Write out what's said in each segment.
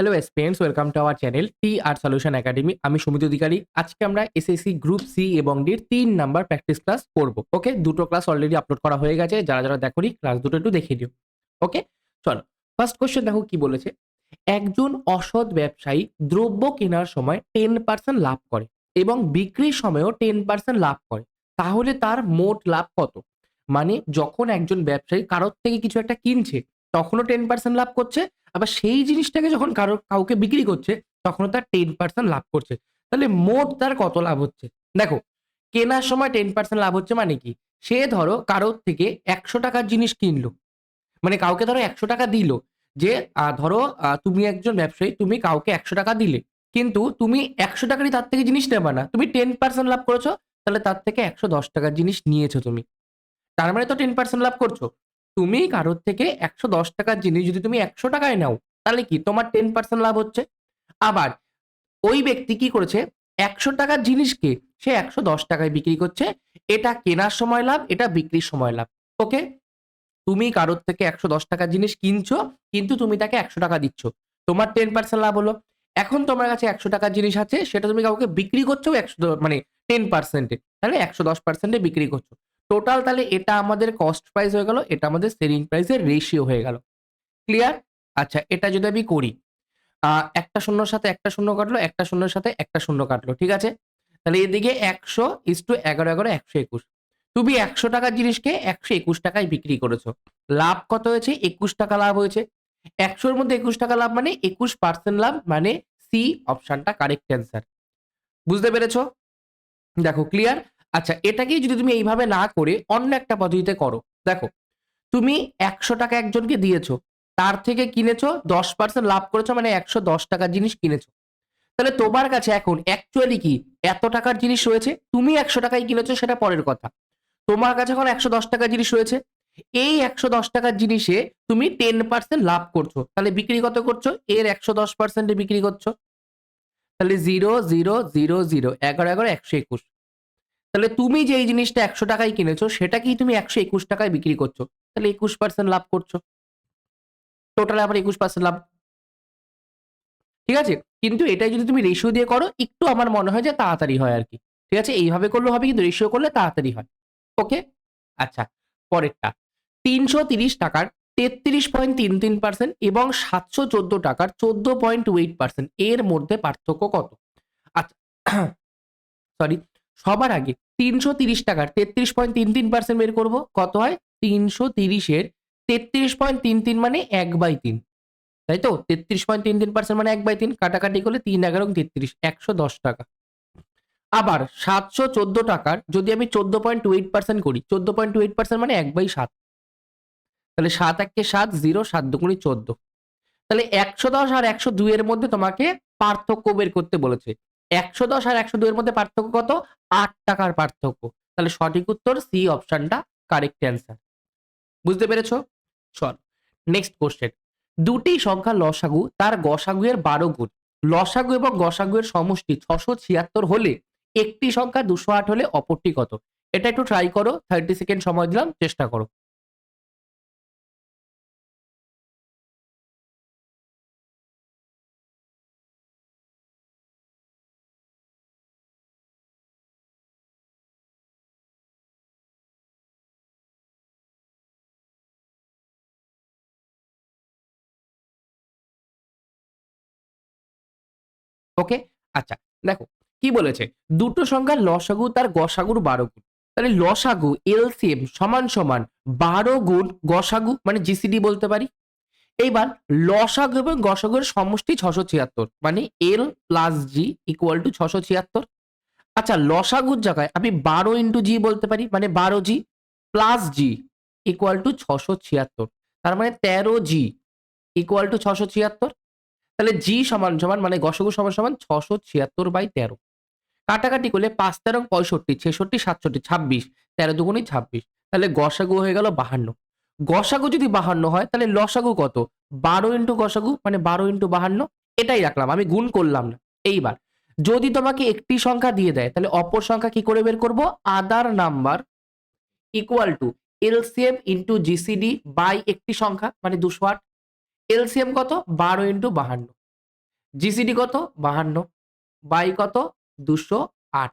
Hello students welcome to our channel T R solution academy আমি সুমিত অধিকারী। আজকে আমরা SSC group C এবং ডির তিন নাম্বার প্র্যাকটিস ক্লাস করব ওকে দুটো ক্লাস অলরেডি আপলোড করা হয়ে গেছে। যারা যারা দেখোনি ক্লাস দুটো একটু দেখিয়ে দিও ওকে চলো ফার্স্ট কোশ্চেন দেখো কি বলেছে? একজন অসৎ ব্যবসায়ী দ্রব্য কেনার সময় টেন পার্সেন্ট লাভ করে এবং বিক্রির সময়ও টেন পার্সেন্ট লাভ করে। তাহলে তার মোট লাভ কত? মানে যখন একজন ব্যবসায়ী কারোর থেকে কিছু একটা কিনছে তখনও টেন পার্সেন্ট লাভ করছে, আবার সেই জিনিসটাকে যখন কারও, কাউকে বিক্রি করছে, তখনও তার টেন পার্সেন্ট লাভ করছে। তাহলে মোট তার কত লাভ হচ্ছে? দেখো, কেনার সময় টেন পার্সেন্ট লাভ হচ্ছে মানে কি? সে ধরো কারোর থেকে একশো টাকার জিনিস কিনলো। মানে কাউকে ধরো একশো টাকা দিল যে ধরো তুমি একজন ব্যবসায়ী, তুমি কাউকে একশো টাকা দিলে। কিন্তু তুমি একশো টাকারই তার থেকে জিনিস নেবা না। তুমি টেন পার্সেন্ট লাভ করেছ, তাহলে তার থেকে একশো দশ টাকার জিনিস নিয়েছো তুমি। তার মানে তো টেন পার্সেন্ট লাভ করছ। তুমি কারোর থেকে একশো দশ টাকার জিনিস যদি তুমি একশো টাকায় নাও, তাহলে কি? তোমার টেন পার্সেন্ট লাভ হচ্ছে। আবার ওই ব্যক্তি কি করেছে? একশো টাকার জিনিসকে সে একশো দশ টাকায় বিক্রি করছে। এটা কেনার সময় লাভ, এটা বিক্রির সময় লাভ। ওকে? তুমি কারোর থেকে একশো দশ টাকার জিনিস কিনছো, কিন্তু তুমি তাকে একশো টাকা দিচ্ছ। তোমার টেন পার্সেন্ট লাভ হলো। এখন তোমার কাছে একশো টাকার জিনিস আছে, সেটা তুমি কাউকে বিক্রি করছ একশো মানে টেন পার্সেন্টে তাহলে একশো দশ পার্সেন্টে বিক্রি করছ। টোটাল তাহলে এটা আমাদের কস্ট প্রাইস হয়ে গেল, এটা আমাদের সেলিং প্রাইসের রেশিও হয়ে গেল। ক্লিয়ার আচ্ছা এটা যদি আমি করি একটা শূন্যর সাথে একটা শূন্য কাটলো, একটা শূন্যের সাথে একটা শূন্য কাটলো, ঠিক আছে? তাহলে এদিকে একশো ইস টু এগারো এগারো, একশো একুশ। তুমি একশো টাকার জিনিসকে একশো একুশ টাকায় বিক্রি করেছ। লাভ কত হয়েছে? একুশ টাকা লাভ হয়েছে। একশোর মধ্যে একুশ টাকা লাভ মানে একুশ পার্সেন্ট লাভ মানে সি অপশানটা কারেক্ট অ্যান্সার বুঝতে পেরেছ? দেখো ক্লিয়ার আচ্ছা এটাকেই যদি তুমি এইভাবে না করে অন্য একটা পদ্ধতিতে করো। দেখো, তুমি একশো টাকা একজনকে দিয়েছ, তার থেকে কিনেছো, দশ পার্সেন্ট লাভ করেছ মানে একশো দশ টাকার জিনিস কিনেছো। তাহলে তোমার কাছে এখন অ্যাকচুয়ালি কি এত টাকার জিনিস রয়েছে? তুমি একশো টাকায় কিনেছো, সেটা পরের কথা। তোমার কাছে এখন একশো দশ টাকার জিনিস রয়েছে, এই একশো দশ টাকার জিনিসে তুমি টেন পার্সেন্ট লাভ করছ। তাহলে বিক্রি কত করছ? এর একশো দশ পার্সেন্টে বিক্রি করছ। তাহলে জিরো জিরো জিরো জিরো এগারো এগারো, একশো একুশ। তাহলে তুমি যে এই জিনিসটা একশো টাকায় কিনেছো, সেটাকেই তুমি একশো একুশ টাকায় বিক্রি করছ। তাহলে একুশ পার্সেন্ট লাভ করছ। টোটাল আবার একুশ পার্সেন্ট লাভ। ঠিক আছে? কিন্তু এটাই যদি তুমি রেশিও দিয়ে করো, একটু আমার মনে হয় যে তাড়াতাড়ি হয় আর কি। ঠিক আছে? এইভাবে করলে হবে, কিন্তু রেশিও করলে তাড়াতাড়ি হয়। ওকে আচ্ছা পরেরটা। তিনশো তিরিশ টাকার তেত্রিশ পয়েন্ট তিন তিন পার্সেন্ট এবং সাতশো চোদ্দ টাকার চোদ্দ পয়েন্ট টু এইট পার্সেন্ট এর মধ্যে পার্থক্য কত? আচ্ছা সরি সবার আগে তিনশো তিরিশ টাকার তেত্রিশ পয়েন্ট তিন তিন পার্সেন্ট বের করব। কত হয়? তিনশো তিরিশের তেত্রিশ পয়েন্ট তিন তিন মানে এক বাই তিন। তাই তো? তেত্রিশ পয়েন্ট তিন তিন পার্সেন্ট মানে এক বাই তিন, কাটাকাটি করলে তিন, এগারো তেত্রিশ, একশো দশ টাকা। আবার সাতশো চোদ্দ টাকার যদি আমি চোদ্দ পয়েন্ট টু এইট পার্সেন্ট করি, চোদ্দ পয়েন্ট টু এইট পার্সেন্ট মানে এক বাই সাত। তাহলে সাত এককে সাত, জিরো, সাত দুগুণি চোদ্দ। তাহলে একশো দশ আর একশো দুইয়ের মধ্যে তোমাকে পার্থক্য বের করতে বলেছে। একশো দশ আর একশো দুইয়ের মধ্যে পার্থক্য কত? আট টাকার পার্থক্য। তাহলে সঠিক উত্তর সি অপশনটা কারেক্ট অ্যান্সার বুঝতে পেরেছ? চল নেক্সট কোশ্চেন দুটি সংখ্যা লসাগু, তার গসাগু এর বারো গুণ। লসাগু এবং গসাগু এর সমষ্টি ছশো ছিয়াত্তর হলে একটি সংখ্যা দুশো আট হলে অপরটি কত? এটা একটু ট্রাই করো থার্টি সেকেন্ড সময় দিলাম, চেষ্টা করো। ওকে আচ্ছা দেখো, কি বলেছে? দুটো সংখ্যার লসাগু তার গসাগুর বারো গুণ। তাহলে লসাগু এলসিএম সমান সমান বারো গুণ গসাগু মানে জিসিডি বলতে পারি। এইবার লসাগু এবং গসাগুর সমষ্টি ছশো ছিয়াত্তর মানে L plus G equal to ছশো ছিয়াত্তর। আচ্ছা লসাগুর জায়গায় আমি বারো ইন্টু জি বলতে পারি মানে বারো G plus G equal to ছশো ছিয়াত্তর। তার মানে তেরো জি ইকুয়াল টু ছশো ছিয়াত্তর। তাহলে জি সমান সমান মানে গসগু সমান সমান ছশো ছিয়াত্তর বাই তেরো। কাটাকাটি করলে পাঁচ তেরো পঁয়ষট্টি, ছেষট্টি, সাতষট্টি, ছাব্বিশ, তেরো দুগুণই ছাব্বিশ। তাহলে গসাগু হয়ে গেল বাহান্ন। গসাগু যদি বাহান্ন হয়, তাহলে লসাগু কত? বারো ইন্টু গসাগু মানে বারো ইন্টু বাহান্ন, এটাই রাখলাম, আমি গুণ করলাম না। এইবার, যদি তোমাকে একটি সংখ্যা দিয়ে দেয়, তাহলে অপর সংখ্যা কি করে বের করব? Other number equal to LCM into GCD by একটি সংখ্যা মানে দুশো আট। এলসিএম কত? বারো ইন্টু বাহান্ন। জিসিডি কত? বাহান্ন। বাই কত? দুশো আট।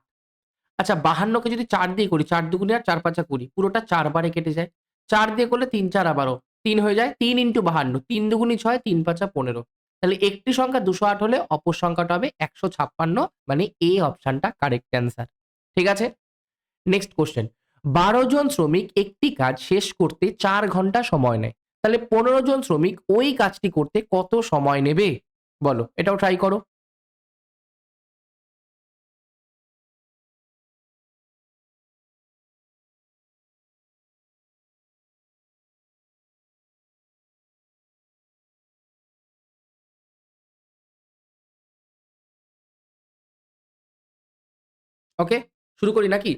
আচ্ছা বাহান্নকে যদি চার দিয়ে করি, চার দুগুণে আর চার পাঁচা কুড়ি, পুরোটা চারবারে কেটে যায়। চার দিয়ে করলে তিন, চার আবারও। তিন হয়ে যায় তিন ইন্টু বাহান্ন। তিন দুগুণি ছয়, তিন পাঁচা পনেরো। তাহলে একটি সংখ্যা দুশো আট হলে অপর সংখ্যাটা হবে একশো ছাপ্পান্ন মানে এ অপশানটা কারেক্ট অ্যান্সার ঠিক আছে? নেক্সট কোশ্চেন বারো জন শ্রমিক একটি কাজ শেষ করতে চার ঘণ্টা সময় নেয়। তাহলে পনেরো জন শ্রমিক ওই কাজটি করতে কত সময় নেবে? বলো, এটাও ট্রাই করো। ওকে শুরু করি নাকি?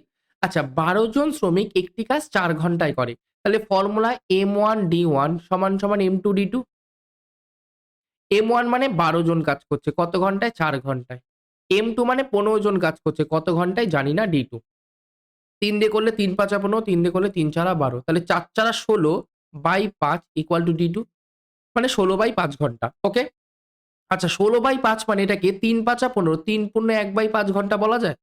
আচ্ছা বারো জন শ্রমিক একটি কাজ চার ঘন্টায় করে। তাহলে formula M one D one সমান সমান M two D two M one মানে বারো জন কাজ করছে, কত ঘন্টায়? চার ঘন্টায়। এম টু মানে পনেরো জন কাজ করছে, কত ঘন্টায়? জানি না ডি টু তিন দিয়ে করলে তিন পাঁচা পনেরো, তিন দিয়ে করলে তিন চারা বারো। তাহলে চার চারা ষোলো বাই পাঁচ ইকুয়াল টু ডি টু মানে ষোলো বাই পাঁচ ঘণ্টা ওকে আচ্ছা ষোলো বাই পাঁচ মানে এটাকে তিন পাঁচা পনেরো, তিন পূর্ণ এক বাই পাঁচ ঘণ্টা বলা যায়?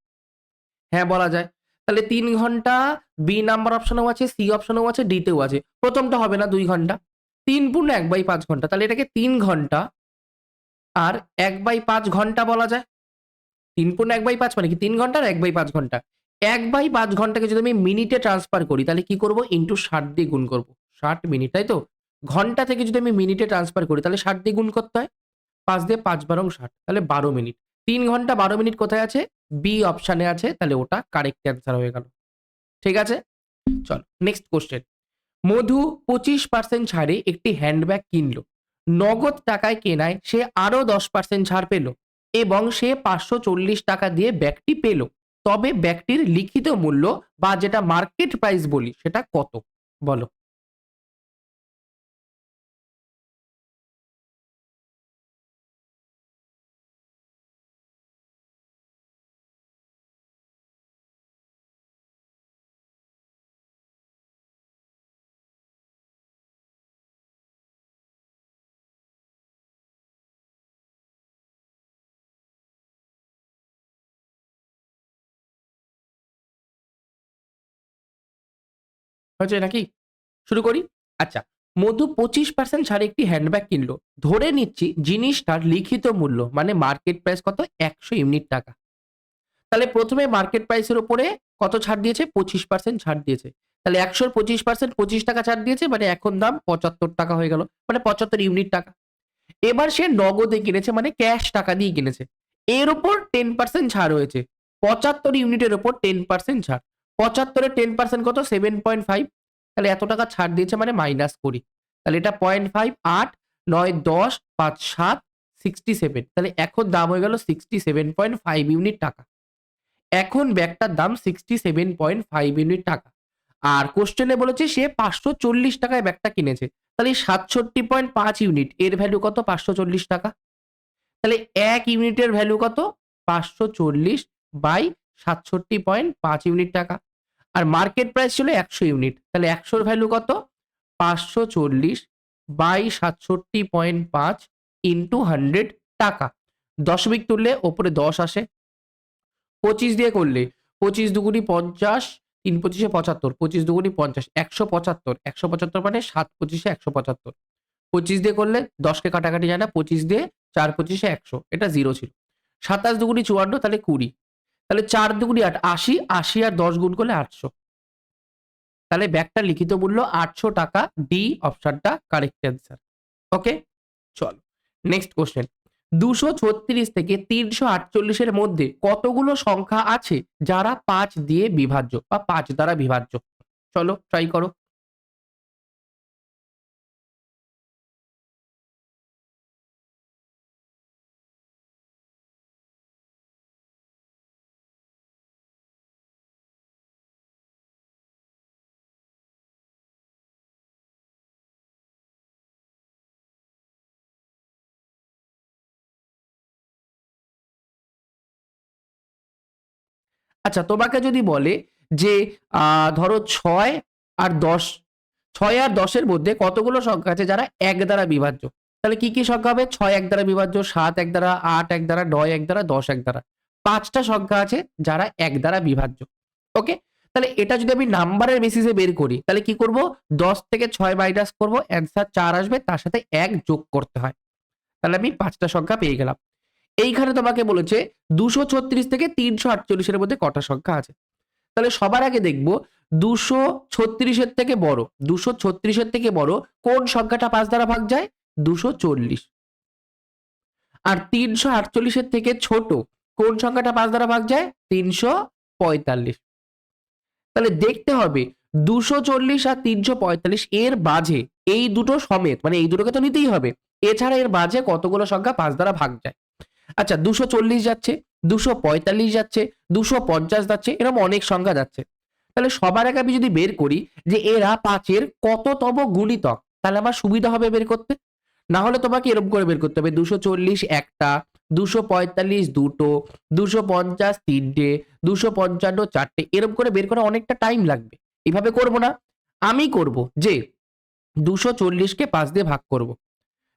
হ্যাঁ বলা যায়। তাহলে তিন ঘণ্টা বি নাম্বার অপশনেও আছে সি অপশনেও আছে ডিতেও আছে। প্রথমটা হবে না দুই ঘণ্টা। তিন পূর্ণ এক বাই পাঁচ ঘণ্টা। তাহলে এটাকে তিন ঘণ্টা আর এক বাই পাঁচ ঘণ্টা বলা যায়। তিন পূর্ণ এক বাই পাঁচ মানে কি? তিন ঘণ্টা আর এক বাই পাঁচ ঘণ্টা। এক বাই পাঁচ ঘন্টাকে যদি আমি মিনিটে ট্রান্সফার করি, তাহলে কি করব? ইন্টু ষাট দিয়ে গুণ করব। ষাট মিনিট, তাই তো? ঘণ্টা থেকে যদি আমি মিনিটে ট্রান্সফার করি, তাহলে ষাট দিয়ে গুণ করতে হয়। পাঁচ দিয়ে পাঁচ বারং ষাট। তাহলে বারো মিনিট। তিন ঘণ্টা বারো মিনিট কোথায় আছে? বি অপশানে আছে, তাহলে ওটা কারেক্ট অ্যান্সার হয়ে গেল। ঠিক আছে? চল নেক্সট কোশ্চেন মধু পঁচিশ পার্সেন্ট ছাড়ে একটি হ্যান্ডব্যাগ কিনলো। নগদ টাকায় কেনায় সে আরও দশ পার্সেন্ট ছাড় পেল এবং সে পাঁচশো চল্লিশ টাকা দিয়ে ব্যাগটি পেল। তবে ব্যাগটির লিখিত মূল্য বা যেটা মার্কেট প্রাইস বলি, সেটা কত? বলো। হয়েছে নাকি শুরু করি? আচ্ছা মধু পঁচিশ পার্সেন্ট ছাড়ে একটি হ্যান্ডব্যাগ কিনলো। ধরে নিচ্ছি জিনিসটার লিখিত মূল্য মানে মার্কেট প্রাইস কত? একশো ইউনিট টাকা। তাহলে প্রথমে মার্কেট প্রাইসের উপরে কত ছাড় দিয়েছে? পঁচিশ পার্সেন্ট ছাড় দিয়েছে। তাহলে একশোর পঁচিশ পার্সেন্ট পঁচিশ টাকা ছাড় দিয়েছে মানে এখন দাম পঁচাত্তর টাকা হয়ে গেল মানে পঁচাত্তর ইউনিট টাকা। এবার সে নগদে কিনেছে মানে ক্যাশ টাকা দিয়ে কিনেছে। এর ওপর টেন পার্সেন্ট ছাড় হয়েছে। পঁচাত্তর ইউনিটের ওপর টেন পার্সেন্ট ছাড়। পঁচাত্তরের টেন পার্সেন্ট কত? সেভেন পয়েন্ট ফাইভ তাহলে এত টাকা ছাড় দিয়েছে মানে মাইনাস করি তাহলে এটা পয়েন্ট ফাইভ আট, নয়, দশ, পাঁচ, সাত সিক্সটি সেভেন তাহলে এখন দাম হয়ে গেল sixty seven point five unit টাকা। এখন ব্যাগটার দাম sixty seven point five unit টাকা। আর কোশ্চেনে বলেছে, সে পাঁচশো চল্লিশ টাকায় ব্যাগটা কিনেছে। তাহলে সাতষট্টি পয়েন্ট পাঁচ ইউনিট, এর ভ্যালু কত? পাঁচশো চল্লিশ টাকা। তাহলে এক ইউনিটের ভ্যালু কত? পাঁচশো চল্লিশ বাই সাতষট্টি পয়েন্ট পাঁচ ইউনিট টাকা। আর মার্কেট প্রাইস ছিল একশো ইউনিট তাহলে একশোর ভ্যালু কত? পাঁচশো চল্লিশ বাই সাতষট্টি পয়েন্ট পাঁচ ইন্টু হান্ড্রেড টাকা। দশমিক তুললে ওপরে দশ আসে। পঁচিশ দিয়ে করলে, পঁচিশ দুগুনি পঞ্চাশ, তিন পঁচিশে পঁচাত্তর, পঁচিশ দুগুনি পঞ্চাশ, একশো পঁচাত্তর একশো পঁচাত্তর মানে সাত পঁচিশে একশো পঁচাত্তর। পঁচিশ দিয়ে করলে দশকে কাটাকাটি যায় না, পঁচিশ দিয়ে চার পঁচিশে একশো, এটা জিরো ছিল। সাতাশ দুগুনি চুয়ান্ন, তাহলে কুড়ি। তাহলে চার দুগুনি আট, আশি আশি আর দশ গুণ করলে আটশো। তাহলে ব্যাগটার লিখিত মূল্য আটশো টাকা ডি অপশনটা কারেক্ট অ্যান্সার ওকে চলো নেক্সট কোশ্চেন দুশো ছত্রিশ থেকে তিনশো আটচল্লিশের মধ্যে কতগুলো সংখ্যা আছে যারা পাঁচ দিয়ে বিভাজ্য বা পাঁচ দ্বারা বিভাজ্য? চলো ট্রাই করো। আচ্ছা তোমাকে যদি বলে যে ধরো ছয় আর দশ, ছয় আর দশের মধ্যে কতগুলো সংখ্যা আছে যারা এক দ্বারা বিভাজ্য? তাহলে কি কি সংখ্যা হবে? ছয় এক দ্বারা বিভাজ্য, সাত এক দ্বারা, আট এক দ্বারা, নয় এক দ্বারা, দশ এক দ্বারা। পাঁচটা সংখ্যা আছে যারা এক দ্বারা বিভাজ্য। ওকে? তাহলে এটা যদি আমি নাম্বারের বেসিসে বের করি, তাহলে কি করব? দশ থেকে ছয় মাইনাস করব অ্যান্সার চার আসবে, তার সাথে এক যোগ করতে হয়। তাহলে আমি পাঁচটা সংখ্যা পেয়ে গেলাম। এইখানে তোমাকে বলেছে দুশো ছত্রিশ থেকে তিনশো আটচল্লিশের মধ্যে কটা সংখ্যা আছে। তাহলে সবার আগে দেখব দুশো ছত্রিশের থেকে বড়, দুশো ছত্রিশের থেকে বড় কোন সংখ্যাটা পাঁচ দ্বারা ভাগ যায়? দুশো চল্লিশ। আর তিনশো আটচল্লিশের থেকে ছোট কোন সংখ্যাটা পাঁচ দ্বারা ভাগ যায়? তিনশো পঁয়তাল্লিশ। তাহলে দেখতে হবে দুশো চল্লিশ আর তিনশো পঁয়তাল্লিশ এর বাজে এই দুটো সমেত মানে এই দুটোকে তো নিতেই হবে। এছাড়া এর বাজে কতগুলো সংখ্যা পাঁচ দ্বারা ভাগ যায়? আচ্ছা দুশো চল্লিশ যাচ্ছে, দুশো পঁয়তাল্লিশ যাচ্ছে, দুশো পঞ্চাশ যাচ্ছে, এরকম অনেক সংখ্যা যাচ্ছে। তাহলে সবার আগে আমি যদি বের করি যে এরা পাঁচের কততম গুণিতক, তাহলে আমার সুবিধা হবে বের করতে? না হলে তোমাকে এরকম করে বের করতে হবে, দুশো চল্লিশ একটা, দুশো পঁয়তাল্লিশ দুটো, দুশো পঞ্চাশ তিনটে, দুশো পঞ্চান্ন চারটে, এরকম করে বের করা অনেকটা টাইম লাগবে। এভাবে করব না। আমি করব যে দুশো চল্লিশকে পাঁচ দিয়ে ভাগ করব।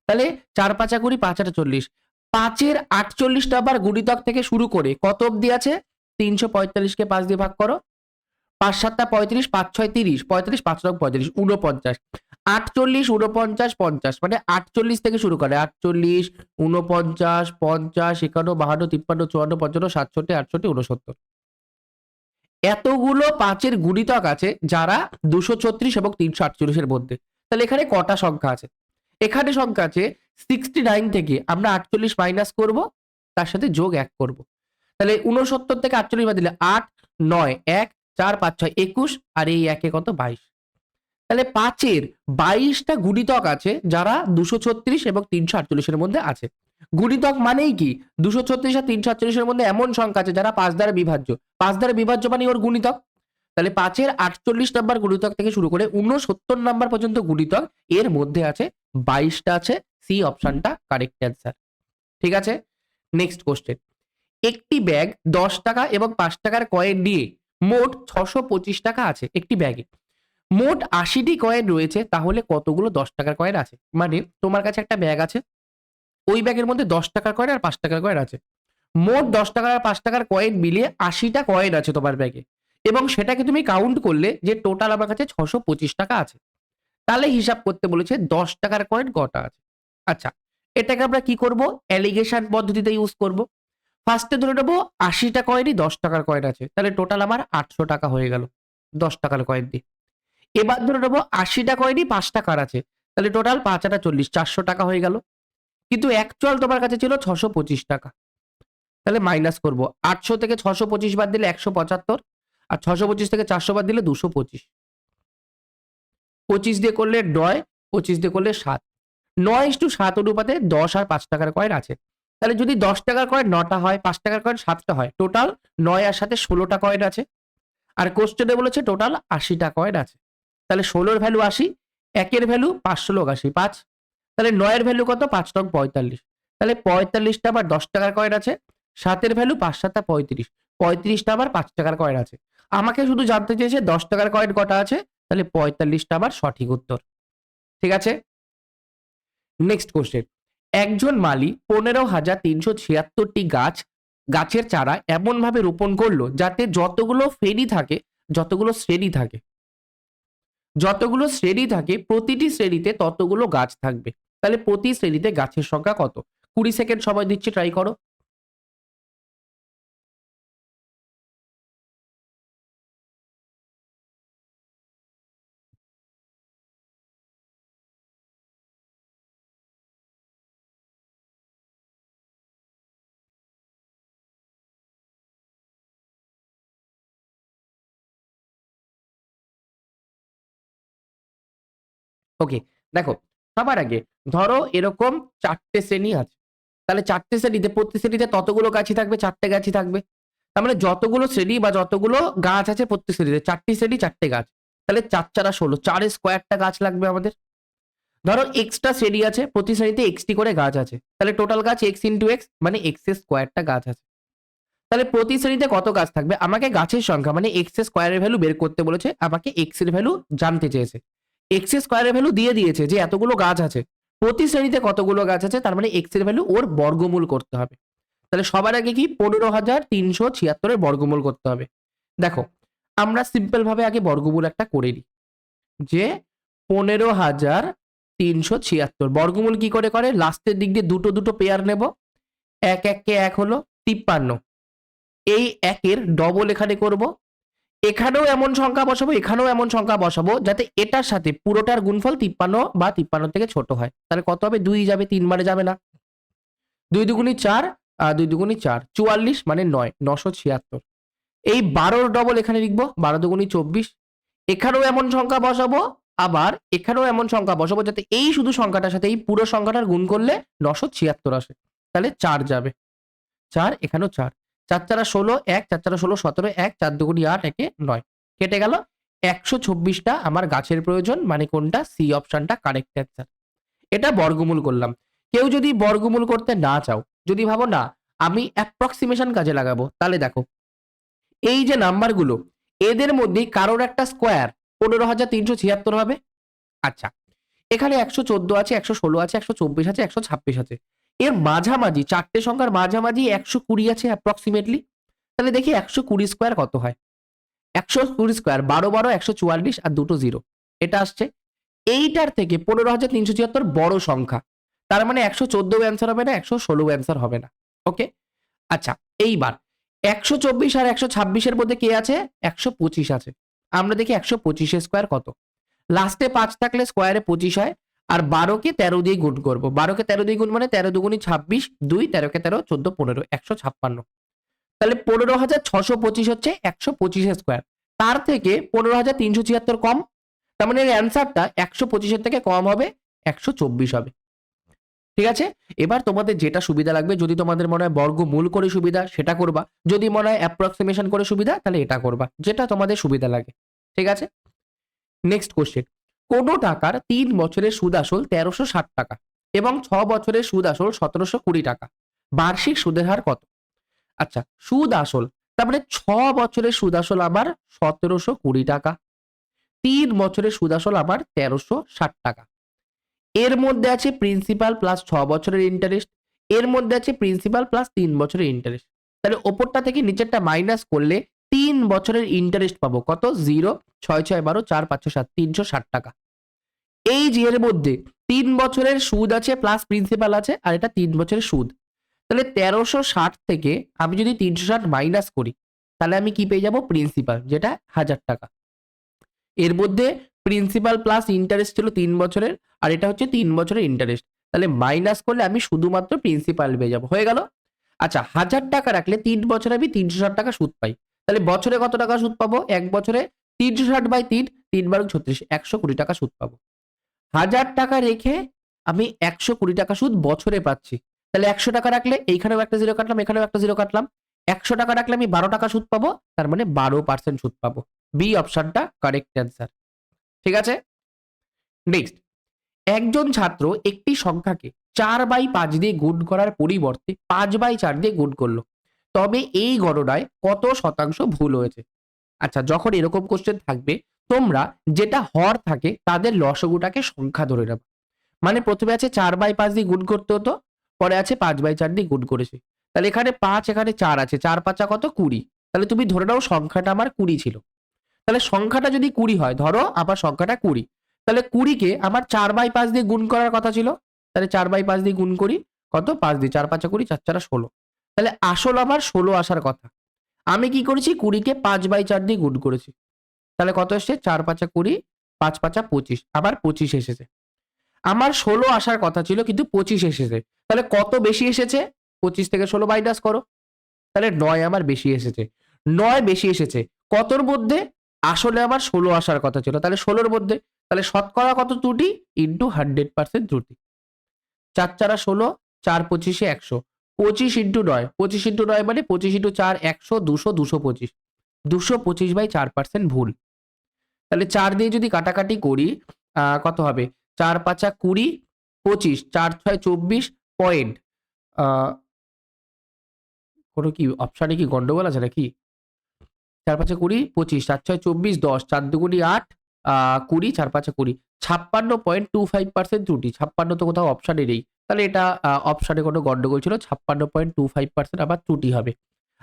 তাহলে চার পাঁচা কুড়ি পাঁচ আটা চল্লিশ পাঁচের আটচল্লিশ নাম্বার গুণিতক থেকে শুরু করে, কত অব্দি আছে? তিনশো পঁয়তাল্লিশকে পাঁচ দিয়ে ভাগ করো। পাঁচ সাতটা পঁয়ত্রিশ, পাঁচ ছয় তিরিশ, পঁয়ত্রিশ, পাঁচ রকম পঁয়ত্রিশ উনপঞ্চাশ আটচল্লিশ উনপঞ্চাশ পঞ্চাশ মানে আটচল্লিশ থেকে শুরু করে, আটচল্লিশ উনপঞ্চাশ পঞ্চাশ, একান্ন, বাহান্ন, তিপ্পান্ন, চুয়ান্ন, পঞ্চান্ন, সাতষট্টি, আটষট্টি উনসত্তর এতগুলো পাঁচের গুণিতক আছে যারা দুশো ছত্রিশ এবং তিনশো আটচল্লিশের মধ্যে। তাহলে এখানে কটা সংখ্যা আছে? এখানে সংখ্যা আছে সিক্সটি নাইন থেকে আমরা আটচল্লিশ মাইনাস করব, তার সাথে যোগ এক করব। তাহলে উনসত্তর থেকে আটচল্লিশ বাদ দিলে আট, নয়, এক, চার, পাঁচ, ছয়, একুশ, আর এই একে কত? বাইশ। তাহলে পাঁচের বাইশটা গুণিতক আছে যারা দুশো ছত্রিশ এবং তিনশো আটচল্লিশের মধ্যে আছে। গুণিতক মানেই কি? দুশো ছত্রিশ আর তিনশো আটচল্লিশের মধ্যে এমন সংখ্যা আছে যারা পাঁচ দ্বারা বিভাজ্য। পাঁচ দ্বারা বিভাজ্য মানে ওর গুণিতক। তাহলে পাঁচের আটচল্লিশ নাম্বার গুণিতক থেকে শুরু করে উনসত্তর নাম্বার পর্যন্ত গুণিতক এর মধ্যে আছে বাইশটা আছে সি অপশনটা কারেক্ট অ্যান্সার ঠিক আছে? নেক্সট কোশ্চেন একটি ব্যাগ দশ টাকা এবং পাঁচ টাকার কয়েন নিয়ে মোট ছশো পঁচিশ টাকা আছে একটি ব্যাগে মোট আশিটি কয়েন রয়েছে, তাহলে কতগুলো দশ টাকার কয়েন আছে? মানে তোমার কাছে একটা ব্যাগ আছে, ওই ব্যাগের মধ্যে দশ টাকার কয়েন আর পাঁচ টাকার কয়েন আছে। মোট দশ টাকার আর পাঁচ টাকার কয়েন মিলিয়ে আশিটা কয়েন আছে তোমার ব্যাগে এবং সেটাকে তুমি কাউন্ট করলে যে টোটাল আমার কাছে ছশো পঁচিশ টাকা আছে। তাহলে হিসাব করতে বলেছে দশ টাকার কয়েন কটা আছে। আচ্ছা এটাকে আমরা কি করব? অ্যালিগেশন পদ্ধতিতে ইউজ করব। ফার্স্টে ধরে নেব, আশিটা কয়েনই দশ টাকার কয়েন আছে। তাহলে টোটাল আমার আটশো টাকা হয়ে গেল দশ টাকার কয়েন দিয়ে। এবার ধরে নেব, আশিটা কয়েনই পাঁচ টাকার আছে? তাহলে টোটাল পাঁচ আটা চল্লিশ, চারশো টাকা হয়ে গেল। কিন্তু অ্যাকচুয়াল তোমার কাছে ছিল ছশো পঁচিশ টাকা। তাহলে মাইনাস করব। আটশো থেকে ছশো পঁচিশ বাদ দিলে একশো পঁচাত্তর, আর ছশো পঁচিশ থেকে চারশো বাদ দিলে দুশো পঁচিশ। পঁচিশ দিয়ে করলে নয়, পঁচিশ দিয়ে করলে সাত। নয় ইস টু সাত অনুপাতে দশ আর পাঁচ টাকার কয়েন আছে। তাহলে যদি দশ টাকার কয়েন নটা হয়, পাঁচ টাকার কয়েন সাতটা হয়, টোটাল নয় আর সাথে ষোলোটা কয়েন আছে। আর কোশ্চেনে বলেছে টোটাল আশিটা কয়েন আছে। তাহলে ষোলোর ভ্যালু আশি, একের ভ্যালু পাঁচশো লোক আশি, পাঁচ। তাহলে নয়ের ভ্যালু কত? পাঁচ টক পঁয়তাল্লিশ। তাহলে পঁয়তাল্লিশটা আবার দশ টাকার কয়েন আছে, সাতের ভ্যালু পাঁচ সাতটা পঁয়ত্রিশ। পঁয়ত্রিশটা আবার পাঁচ টাকার কয়েন আছে। আমাকে শুধু জানতে চেয়েছে দশ টাকার কয়েন কটা আছে? তাহলে পঁয়তাল্লিশটা আবার সঠিক উত্তর। ঠিক আছে? নেক্সট কোশ্চেন একজন মালি পনেরো হাজার তিনশো ছিয়াত্তরটি গাছ, গাছের চারা এমনভাবে রোপণ করল যাতে যতগুলো ফেরি থাকে, যতগুলো শ্রেণি থাকে, যতগুলো শ্রেণি থাকে প্রতিটি শ্রেণীতে ততগুলো গাছ থাকবে। তাহলে প্রতি শ্রেণীতে গাছের সংখ্যা কত? কুড়ি সেকেন্ড সময় দিচ্ছি ট্রাই করো। ওকে দেখো, সবার আগে ধরো এরকম চারটে শ্রেণি আছে। তাহলে চারটে শ্রেণীতে প্রতি শ্রেণীতে ততগুলো গাছই থাকবে, চারটে গাছই থাকবে। তার মানে যতগুলো শ্রেণি বা যতগুলো গাছ আছে প্রত্যেক শ্রেণীতে, চারটি শ্রেণি, চারটে গাছ। তাহলে চার চারা ষোলো, চার স্কোয়ারটা গাছ লাগবে আমাদের। ধরো এক্সট্রা শ্রেণি আছে, প্রতি শ্রেণীতে এক্সটি করে গাছ আছে। তাহলে টোটাল গাছ এক্স ইন্টু এক্স মানে এক্সের স্কোয়ারটা গাছ আছে। তাহলে প্রতি শ্রেণীতে কত গাছ থাকবে? আমাকে গাছের সংখ্যা মানে এক্সের স্কোয়ারের ভ্যালু বের করতে বলেছে, আমাকে এক্সের ভ্যালু জানতে চেয়েছে। এক্স স্কোয়ারের ভ্যালু দিয়ে দিয়েছে, যে এতগুলো গাছ আছে। প্রতি শ্রেণীতে কতগুলো গাছ আছে, তার মানে এক্সের ভ্যালু ওর বর্গমূল করতে হবে। তাহলে সবার আগে কি? পনেরো হাজার তিনশো ছিয়াত্তরের বর্গমূল করতে হবে। দেখো, আমরা সিম্পল ভাবে আগে বর্গমূল একটা করে নিই। যে পনেরো হাজার তিনশো ছিয়াত্তর, বর্গমূল কি করে করে? লাস্টের দিক দিয়ে দুটো দুটো পেয়ার নেব। এক এককে এক হলো তিপ্পান্ন। এই একের ডবল এখানে করব। এখানেও এমন সংখ্যা বসাবো, এখানেও এমন সংখ্যা বসাবো, যাতে এটার সাথে পুরোটার গুণফল তিপ্পান্ন বা তিপ্পান্ন থেকে ছোট হয়। তাহলে কত হবে? দুই যাবে, তিন তিনবারে যাবে না। দুই দুগুণি চার আর দুই দুগুণি চার, চুয়াল্লিশ মানে নয়, নশো ছিয়াত্তর। এই বারোর ডবল এখানে লিখব, বারো দুগুণি চব্বিশ। এখানেও এমন সংখ্যা বসাবো, আবার এখানেও এমন সংখ্যা বসাবো, যাতে এই শুধু সংখ্যাটার সাথে, এই পুরো সংখ্যাটার গুণ করলে নশো ছিয়াত্তর আসে। তাহলে চার যাবে। চার, এখানেও চার। চার চারা ষোলো এক চার চারা ষোলো সতেরো এক, চার দুগুণি আট একে নয়। কেটে গেল। একশো চব্বিশটা আমার গাছের প্রয়োজন মানে কোনটা? সি অপশনটা কারেক্ট অ্যান্সার এটা বর্গমূল করলাম। কেউ যদি বর্গমূল করতে না চাও, যদি ভাবো না, আমি অ্যাপ্রক্সিমেশন কাজে লাগাবো, তাহলে দেখো। এই যে নাম্বারগুলো এদের মধ্যেই কারোর একটা স্কোয়ার পনেরো হাজার তিনশো ছিয়াত্তর হবে। আচ্ছা এখানে একশো চোদ্দ আছে, একশো ষোলো আছে, একশো চব্বিশ আছে, একশো ছাব্বিশ আছে। এর মাঝামাঝি, চারটে সংখ্যার মাঝামাঝি একশো কুড়ি আছে অ্যাপ্রক্সিমেটলি তাহলে দেখি একশো কুড়ি স্কোয়ার কত হয়? একশো কুড়ি স্কোয়ার বারো বারো, একশো চুয়াল্লিশ আর দুটো জিরো এটা আসছে। এইটার থেকে পনেরো হাজার তিনশো ছিয়াত্তর বড় সংখ্যা। তার মানে একশো চোদ্দ অ্যান্সার হবে না, একশো ষোলো অ্যান্সার হবে না। ওকে আচ্ছা এইবার একশো চব্বিশ আর একশো ছাব্বিশের মধ্যে কে আছে? একশো পঁচিশ আছে। আমরা দেখি একশো পঁচিশের স্কোয়ার কত। লাস্টে পাঁচ থাকলে স্কোয়ারে পঁচিশ হয়। আর বারোকে তেরো দিয়ে গুণ করব। বারোকে তেরো দিয়ে গুণ মানে তেরো দুগুণি ছাব্বিশ, দুই, তেরোকে তেরো, চোদ্দ, পনেরো, একশো ছাপ্পান্ন। তাহলে পনেরো হাজার ছশো পঁচিশ হচ্ছে একশো পঁচিশের স্কোয়ার তার থেকে পনেরো হাজার তিনশো ছিয়াত্তর কম, তার মানে এর অ্যান্সারটা একশো পঁচিশের থেকে কম হবে, একশো চব্বিশ হবে। ঠিক আছে? এবার তোমাদের যেটা সুবিধা লাগবে, যদি তোমাদের মনে হয় বর্গমূল করে সুবিধা, সেটা করবা। যদি মনে হয় অ্যাপ্রক্সিমেশন করে সুবিধা, তাহলে এটা করবা। যেটা তোমাদের সুবিধা লাগে। ঠিক আছে? নেক্সট কোশ্চেন কোনো টাকার তিন বছরের সুদ আসল তেরোশো ষাট টাকা এবং ছ বছরের সুদ আসল সতেরোশো কুড়ি টাকা। বার্ষিক সুদের হার কত? আচ্ছা সুদ আসল তার মানে ছ বছরের সুদ আসল আমার সতেরোশো কুড়ি টাকা, তিন বছরের সুদ আসল আমার তেরোশো ষাট টাকা। এর মধ্যে আছে প্রিন্সিপাল প্লাস ছ বছরের ইন্টারেস্ট এর মধ্যে আছে প্রিন্সিপাল প্লাস তিন বছরের ইন্টারেস্ট তাহলে ওপরটা থেকে নিচেরটা মাইনাস করলে তিন বছরের ইন্টারেস্ট পাবো। কত? জিরো ছয় ছয়, বারো, চার পাঁচশো সাত, তিনশো ষাট টাকা। এই এর মধ্যে তিন বছরের সুদ আছে প্লাস প্রিন্সিপাল আছে, আর এটা তিন বছরের সুদ। তাহলে তেরোশো ষাট থেকে আমি যদি তিনশো ষাট মাইনাস করি, তাহলে আমি কি পেয়ে যাব? প্রিন্সিপাল যেটা হাজার টাকা। এর মধ্যে প্রিন্সিপাল প্লাস ইন্টারেস্ট ছিল তিন বছরের, আর এটা হচ্ছে তিন বছরের ইন্টারেস্ট তাহলে মাইনাস করলে আমি শুধুমাত্র প্রিন্সিপাল পেয়ে যাব। হয়ে গেল? আচ্ছা হাজার টাকা রাখলে তিন বছরে আমি তিনশো ষাট টাকা সুদ পাই। তাহলে বছরে কত টাকা সুদ পাবো? এক বছরে তিনশো ষাট বাই তিন তিন বারো ছত্রিশ, একশো কুড়ি টাকা সুদ পাবো। হাজার টাকা রেখে আমি একশো কুড়ি টাকা সুদ বছরে পাচ্ছি। তাহলে একশো টাকা রাখলে এইখানেও একটা জিরো কাটলাম, এখানেও একটা জিরো কাটলাম। একশো টাকা রাখলে আমি বারো টাকা সুদ পাবো, তার মানে বারো পার্সেন্ট সুদ পাবো। বি অপশনটা কারেক্ট অ্যান্সার ঠিক আছে? নেক্সট একজন ছাত্র একটি সংখ্যাকে চার বাই পাঁচ দিয়ে গুণ করার পরিবর্তে পাঁচ বাই চার দিয়ে গুণ করল। তবে এই গণনায় কত শতাংশ ভুল হয়েছে? আচ্ছা যখন এরকম কোশ্চেন থাকবে তোমরা যেটা হর থাকে তাদের লসগুটাকে সংখ্যা ধরে নেবে মানে প্রথমে আছে চার বাই পাঁচ দিয়ে গুণ করতে হতো, পরে আছে পাঁচ বাই চার দিয়ে গুণ করেছে। তাহলে এখানে পাঁচ, এখানে চার আছে, চার পাঁচা কত? কুড়ি। তাহলে তুমি ধরে নাও সংখ্যাটা আমার কুড়ি ছিল। তাহলে সংখ্যাটা যদি কুড়ি হয়, ধরো আবার সংখ্যাটা কুড়ি। তাহলে কুড়িকে আমার চার বাই পাঁচ দিয়ে গুণ করার কথা ছিল। তাহলে চার বাই পাঁচ দিয়ে গুণ করি, কত? পাঁচ দিয়ে চার পাঁচা কুড়ি, চার চারা ষোলো। তাহলে আসল আমার ষোলো আসার কথা। আমি কি করেছি? কুড়িকে পাঁচ বাই চার দিয়ে গুণ করেছি। তাহলে কত এসছে? চার পাঁচা কুড়ি, পাঁচ পাঁচা পঁচিশ। আবার পঁচিশ এসেছে। আমার ষোলো আসার কথা ছিল, কিন্তু পঁচিশ এসেছে। তাহলে কত বেশি এসেছে? পঁচিশ থেকে ষোলো মাইনাস করো। তাহলে নয় আমার বেশি এসেছে। নয় বেশি এসেছে। কতর মধ্যে? আসলে আমার ষোলো আসার কথা ছিল। তাহলে ষোলোর মধ্যে, তাহলে শতকরা কত ত্রুটি? ইন্টু হান্ড্রেড পার্সেন্ট ত্রুটি। চার চারা ষোলো, চার পঁচিশে একশো। পঁচিশ ইন্টু নয়। পঁচিশ ইন্টু নয় মানে পঁচিশ ইন্টু চার একশো, দুশো দুশো পঁচিশ। দুশো পঁচিশ বাই চার পার্সেন্ট ভুল। তাহলে চার দিয়ে যদি কাটাকাটি করি কত হবে? চার পাঁচা কুড়ি, পঁচিশ, চার ছয় চব্বিশ, পয়েন্ট। কোনো কি অপশানে কি গন্ডগোল আছে নাকি? চার পাঁচে কুড়ি, পঁচিশ, চার ছয় চব্বিশ, দশ, চার দুগুনি আট কুড়ি, চার পাঁচে কুড়ি। ছাপ্পান্ন পয়েন্ট টু ফাইভ পার্সেন্ট ত্রুটি। ছাপ্পান্ন তো কোথাও অপশানে নেই। তাহলে এটা অপশানে কোনো গন্ডগোল ছিল, ছাপ্পান্ন পয়েন্ট টু ফাইভ পার্সেন্ট আবার ত্রুটি হবে।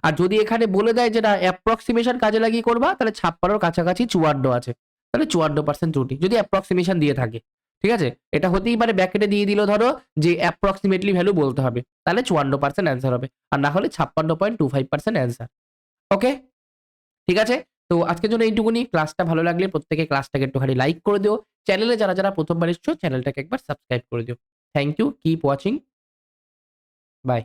আর যদি এখানে বলে দেয় যে না অ্যাপ্রক্সিমেশন কাজে লাগিয়ে করবা, তাহলে ছাপ্পান্নর কাছাকাছি চুয়ান্ন আছে। তাহলে চুয়ান্ন পার্সেন্ট ত্রুটি, যদি অ্যাপ্রক্সিমেশন দিয়ে থাকে। ঠিক আছে? এটা হতেই পারে ব্যাকেটে দিয়ে দিল, ধরো, যে অ্যাপ্রক্সিমেটলি ভ্যালু বলতে হবে। তাহলে চুয়ান্ন পার্সেন্ট অ্যান্সার হবে। আর না হলে ছাপ্পান্ন point two five percent answer okay ঠিক আছে? তো আজকের জন্য এইটুকুনি। ক্লাসটা ভালো লাগলে প্রত্যেকে ক্লাসটাকে একটুখানি লাইক করে দিও। চ্যানেলে যারা যারা প্রথমবার এসছো, চ্যানেলটাকে একবার সাবস্ক্রাইব করে দিও। Thank you keep watching bye